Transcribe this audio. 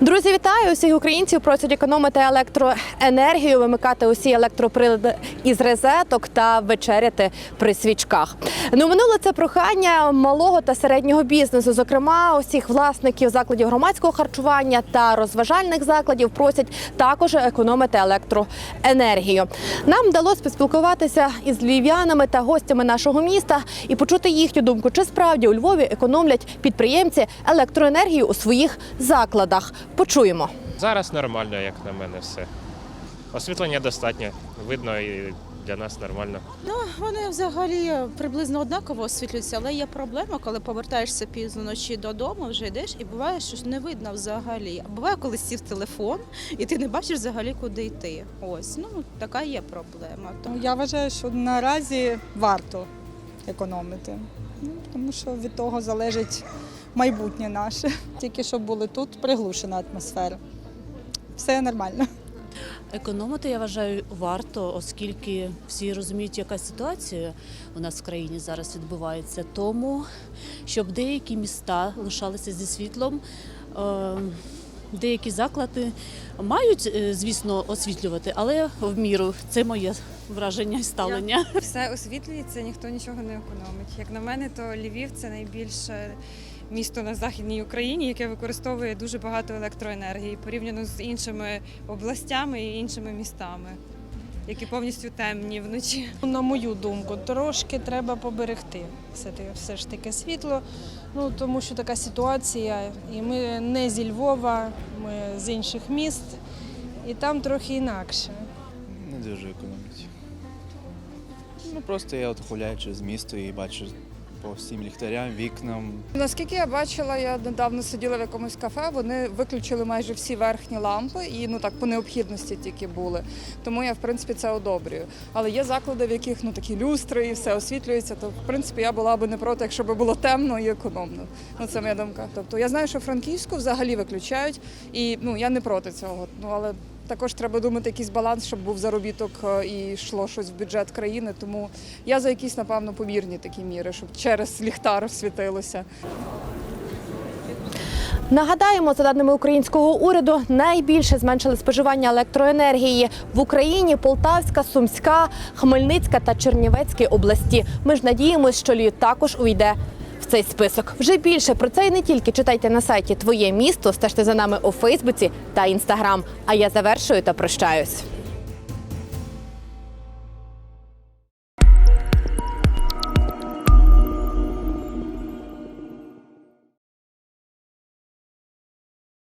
Друзі, вітаю! Усіх українців просять економити електроенергію, вимикати усі електроприлади із розеток та вечеряти при свічках. Ну минуло це прохання малого та середнього бізнесу. Зокрема, усіх власників закладів громадського харчування та розважальних закладів просять також економити електроенергію. Нам вдалося поспілкуватися із львів'янами та гостями нашого міста і почути їхню думку, чи справді у Львові економлять підприємці електроенергію у своїх закладах. Почуємо. Зараз нормально, як на мене, все. Освітлення достатньо, видно і для нас нормально. Ну, вони взагалі приблизно однаково освітлюються, але є проблема, коли повертаєшся пізно вночі додому, вже йдеш, і буває, що ж не видно взагалі. А буває, коли сів телефон, і ти не бачиш взагалі, куди йти. Ось, ну така є проблема. Ну, Я вважаю, що наразі варто економити, ну, тому що від того залежить майбутнє наше. Тільки щоб були тут, приглушена атмосфера. Все нормально. Економити, я вважаю, варто, оскільки всі розуміють, яка ситуація у нас в країні зараз відбувається. Тому щоб деякі міста лишалися зі світлом. е, Деякі заклади мають, е, звісно, освітлювати, але в міру це моє враження і ставлення. Все освітлюється, ніхто нічого не економить. Як на мене, то Львів це найбільше місто на західній Україні, яке використовує дуже багато електроенергії порівняно з іншими областями і іншими містами, які повністю темні вночі. На мою думку, трошки треба поберегти все, все ж таки світло, ну тому що така ситуація, і ми не зі Львова, ми з інших міст, і там трохи інакше. Не дуже економить. Ну просто я от гуляю через місто і бачу по всім ліхтарям, вікнам. Наскільки я бачила, я недавно сиділа в якомусь кафе. Вони виключили майже всі верхні лампи і ну так по необхідності тільки були. Тому я в принципі це одобрюю. Але є заклади, в яких ну такі люстри і все освітлюється. То в принципі я була би не проти, якщо б було темно і економно. Ну це моя думка. Тобто я знаю, що франківську взагалі виключають, і ну я не проти цього. Ну але також треба думати якийсь баланс, щоб був заробіток е, і йшло щось в бюджет країни. Тому я за якісь, напевно, помірні такі міри, щоб через ліхтар світилося. Нагадаємо, за даними українського уряду, найбільше зменшили споживання електроенергії в Україні Полтавська, Сумська, Хмельницька та Чернівецькі області. Ми ж надіємося, що Львів також увійде в цей список. Вже більше про це і не тільки читайте на сайті Твоє місто, стежте за нами у Фейсбуці та Інстаграм. А я завершую та прощаюсь.